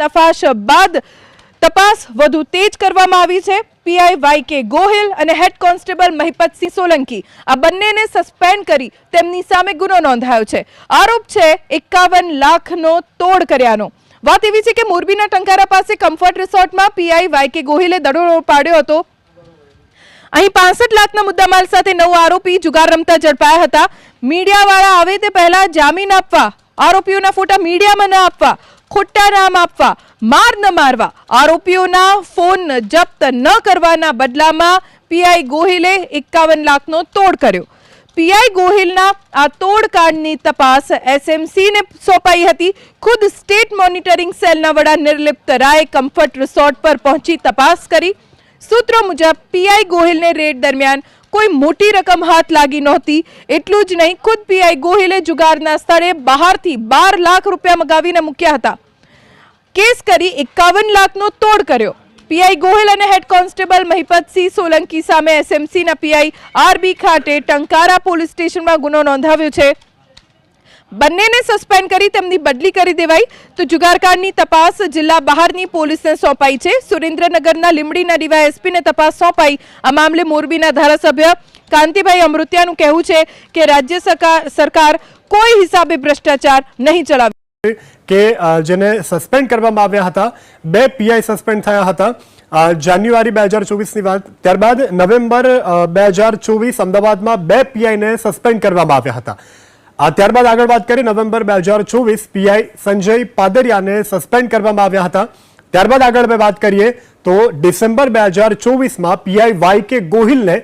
પર્દાફાશ બાદ તપાસ વધુ તેજ કરવામાં આવી છે. પીઆઈ વાય કે ગોહિલ અને હેડ કોન્સ્ટેબલ મહિપતસિંહ સોલંકી આ બંનેને સસ્પેન્ડ કરી તેમની સામે ગુનો નોંધાયો છે. આરોપ છે એકાવન લાખનો તોડ કર્યાનો. વાત એવી છે કે મોરબીના ટંકારા પાસે કમ્ફર્ટ રિસોર્ટમાં પીઆઈ વાય કે ગોહિલે દડો પાડ્યો હતો. અહીં પાસઠ લાખના મુદ્દામાલ સાથે નવ આરોપી જુગાર રમતા ઝડપાયા હતા. મીડિયાવાળા આવે તે પહેલા જામીન આપવા, આરોપીઓના ફોટા મીડિયામાં ન આપવા ખોટા નામ આપવા, માર ન મારવા. આરોપીઓના ફોન જપ્ત ન કરવાના બદલામાં પીઆઈ ગોહિલે એકાવન લાખનો તોડ કર્યો. પીઆઈ ગોહિલના આ તોડકાંડની તપાસ એસએમસીને સોંપાઈ હતી. ખુદ સ્ટેટ મોનિટરિંગ સેલના વડા નિર્લિપ્ત રાય કમ્ફર્ટ રિસોર્ટ પર પહોંચી તપાસ કરી. સૂત્રો મુજબ પીઆઈ ગોહિલને રેડ દરમિયાન કોઈ મોટી રકમ હાથ લાગી નહોતી. એટલું જ નહીં, ખુદ પીઆઈ ગોહિલે જુગારના સ્થળે બહારથી બાર લાખ રૂપિયા મગાવીને મૂક્યા હતા. કેસ કરી એકાવન લાખનો તોડ કર્યો. પીઆઈ ગોહિલ અને હેડ કોન્સ્ટેબલ મહિપતસિંહ સોલંકી સામે એસએમસીના પીઆઈ આરબી ખાતે ટંકારા પોલીસ સ્ટેશનમાં ગુનો નોંધાવ્યો છે. બંનેને સસ્પેન્ડ કરી તેમની બદલી કરી દેવાઈ. તો જુગારકાંડની તપાસ જિલ્લા બહારની પોલીસને સોંપાઈ છે. સુરેન્દ્રનગરના લીમડીના ડીવાયએસપીને તપાસ સોંપાઈ. આ મામલે મોરબીના ધારાસભ્ય કાંતિભાઈ અમૃત્યાનું કહેવું છે કે રાજ્ય સરકાર કોઈ હિસાબે ભ્રષ્ટાચાર નહીં ચલાવે. કે જેને સસ્પેન્ડ કરવામાં આવ્યા હતા, બે પીઆઈ સસ્પેન્ડ થયા હતા. જાન્યુઆરી બે હજાર ચોવીસની વાત. ત્યારબાદ નવેમ્બર બે હજાર ચોવીસ અમદાવાદમાં બે પીઆઈને સસ્પેન્ડ કરવામાં આવ્યા હતા. આ ત્યારબાદ આગળ વાત કરી નવેમ્બર બે હજાર ચોવીસ પીઆઈ સંજય પાદરિયાને સસ્પેન્ડ કરવામાં આવ્યા હતા. ત્યારબાદ આગળ વાત કરીએ તો ડિસેમ્બર બે હજાર ચોવીસમાં પીઆઈ વાય કે ગોહિલને